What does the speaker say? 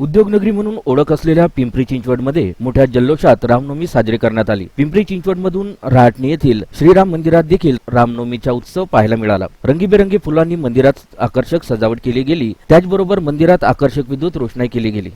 उद्योगनगरी म्हणून ओळख असलेल्या पिंपरी चिंचवडमध्ये मोठ्या जल्लोषात रामनवमी साजरी करण्यात आली. पिंपरी चिंचवडमधून राहटणी येथील श्रीराम मंदिरात देखील रामनवमीचा उत्सव पाहायला मिळाला. रंगीबेरंगी फुलांनी मंदिरात आकर्षक सजावट केली गेली. त्याचबरोबर मंदिरात आकर्षक विद्युत रोषणाई केली गेली.